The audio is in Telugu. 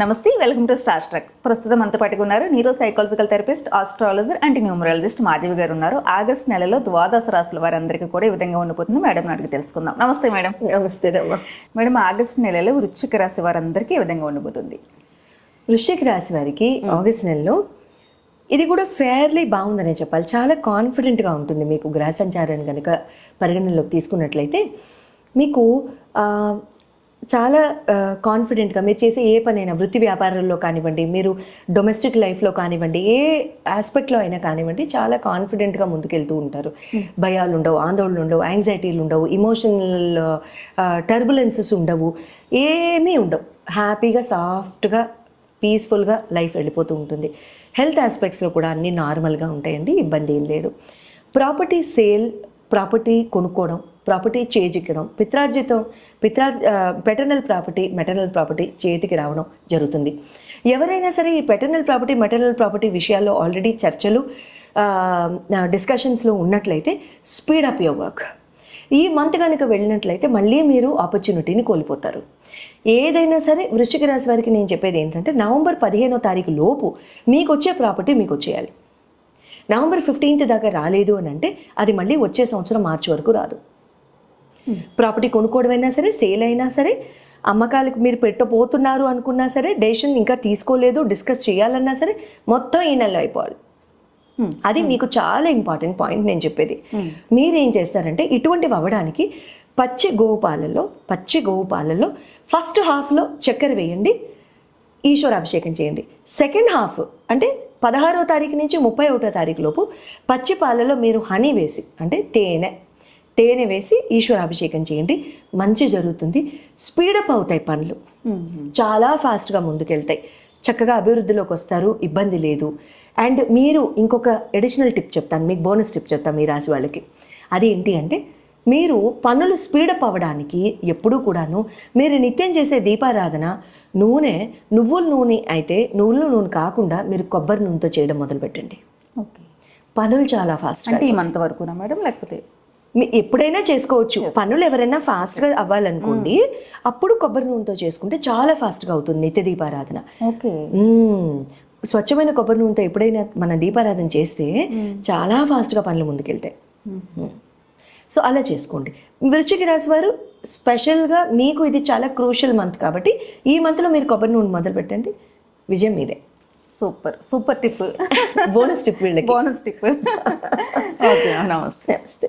నమస్తే వెల్కమ్ టు స్టార్ ట్రక్. ప్రస్తుతం అంత పట్టుకున్నారు neuro psychological therapist astrologer and numerologist Madhavi garu ఉన్నారు. ఆగస్ట్ నెలలో ద్వాదశ రాశుల వారందరికీ కూడా ఈ విధంగా ఉండిపోతుంది. మేడం అడిగి తెలుసుకుందాం. నమస్తే మేడం. నమస్తే మేడం ఆగస్ట్ నెలలో వృశ్చిక రాశి వారందరికీ ఈ విధంగా ఉండిపోతుంది. వృశ్చిక రాశి వారికి ఆగస్ట్ నెలలో ఇది కూడా ఫేర్లీ బాగుందనే చెప్పాలి. చాలా కాన్ఫిడెంట్గా ఉంటుంది మీకు గ్రహ సంచారాన్ని కనుక పరిగణనలోకి తీసుకున్నట్లయితే మీకు చాలా కాన్ఫిడెంట్గా మీరు చేసే ఏ పనైనా వృత్తి వ్యాపారాల్లో కానివ్వండి మీరు డొమెస్టిక్ లైఫ్లో కానివ్వండి ఏ ఆస్పెక్ట్లో అయినా కానివ్వండి చాలా కాన్ఫిడెంట్గా ముందుకెళ్తూ ఉంటారు. భయాలు ఉండవు ఆందోళనలు ఉండవు యాంగ్జైటీలు ఉండవు ఇమోషనల్ టర్బులెన్సెస్ ఉండవు ఏమీ ఉండవు. హ్యాపీగా సాఫ్ట్గా పీస్ఫుల్గా లైఫ్ వెళ్ళిపోతూ ఉంటుంది. హెల్త్ ఆస్పెక్ట్స్లో కూడా అన్నీ నార్మల్గా ఉంటాయండి ఇబ్బంది ఏం లేదు. ప్రాపర్టీ సేల్ ప్రాపర్టీ కొనుక్కోవడం ప్రాపర్టీ చేజిక్కడం పిత్రార్జితం పిత్రా పెటర్నల్ ప్రాపర్టీ మెటర్నల్ ప్రాపర్టీ చేతికి రావడం జరుగుతుంది. ఎవరైనా సరే ఈ పెటర్నల్ ప్రాపర్టీ మెటర్నల్ ప్రాపర్టీ విషయాల్లో ఆల్రెడీ చర్చలు డిస్కషన్స్లో ఉన్నట్లయితే స్పీడ్ అప్ యువర్ వర్క్ ఈ మంత్ కనుక వెళ్ళినట్లయితే మళ్ళీ మీరు ఆపర్చునిటీని కోల్పోతారు. ఏదైనా సరే వృశ్చిక రాశి వారికి నేను చెప్పేది ఏంటంటే నవంబర్ పదిహేనో తారీఖు లోపు మీకు వచ్చే ప్రాపర్టీ మీకు వచ్చేయాలి. నవంబర్ ఫిఫ్టీన్త్ దాకా రాలేదు అని అంటే అది మళ్ళీ వచ్చే సంవత్సరం మార్చి వరకు రాదు. ప్రాపర్టీ కొనుక్కోవడం అయినా సరే సేల్ అయినా సరే అమ్మకాలకు మీరు పెట్టబోతున్నారు అనుకున్నా సరే డెసిషన్ ఇంకా తీసుకోలేదు డిస్కస్ చేయాలన్నా సరే మొత్తం ఈ నెలలో అయిపోవాలి. అది మీకు చాలా ఇంపార్టెంట్ పాయింట్ నేను చెప్పేది. మీరేం చేస్తారంటే ఇటువంటివి అవ్వడానికి పచ్చి గోవు పచ్చి గోవు ఫస్ట్ హాఫ్లో చక్కెర వేయండి ఈశ్వరాభిషేకం చేయండి. సెకండ్ హాఫ్ అంటే పదహారో తారీఖు నుంచి ముప్పై ఒకటో తారీఖు లోపు పచ్చి పాలలో మీరు హనీ వేసి అంటే తేనె తేనె వేసి ఈశ్వరాభిషేకం చేయండి. మంచి జరుగుతుంది. స్పీడప్ అవుతాయి పనులు. చాలా ఫాస్ట్గా ముందుకెళ్తాయి. చక్కగా అభివృద్ధిలోకి వస్తారు. ఇబ్బంది లేదు. అండ్ మీరు ఇంకొక అడిషనల్ టిప్ చెప్తాను. మీకు బోనస్ టిప్ చెప్తాను మీ రాశి వాళ్ళకి. అది ఏంటి అంటే మీరు పనులు స్పీడప్ అవ్వడానికి ఎప్పుడూ కూడాను మీరు నిత్యం చేసే దీపారాధన నూనె నువ్వుల నూనె అయితే నువ్వుల నూనె కాకుండా మీరు కొబ్బరి నూనెతో చేయడం మొదలుపెట్టండి. ఓకే. పనులు చాలా ఫాస్ట్ అంటే ఈ మంత్ వరకునా మేడం? లేకపోతే మీ ఎప్పుడైనా చేసుకోవచ్చు. పనులు ఎవరైనా ఫాస్ట్గా అవ్వాలనుకోండి అప్పుడు కొబ్బరి నూనెతో చేసుకుంటే చాలా ఫాస్ట్గా అవుతుంది నిత్య దీపారాధన. ఓకే. స్వచ్ఛమైన కొబ్బరి నూనెతో ఎప్పుడైనా మన దీపారాధన చేస్తే చాలా ఫాస్ట్గా పనులు ముందుకెళ్తాయి. సో అలా చేసుకోండి. వృశ్చిక రాశి వారు స్పెషల్గా మీకు ఇది చాలా క్రూషియల్ మంత్ కాబట్టి ఈ మంత్లో మీరు కొబ్బరి నూనె మొదలు పెట్టండి. విజయం మీదే. Super. Super tip. Bonus tip వీళ్ళకి. బోనస్ టిప్ ఓకే నమస్తే. నమస్తే.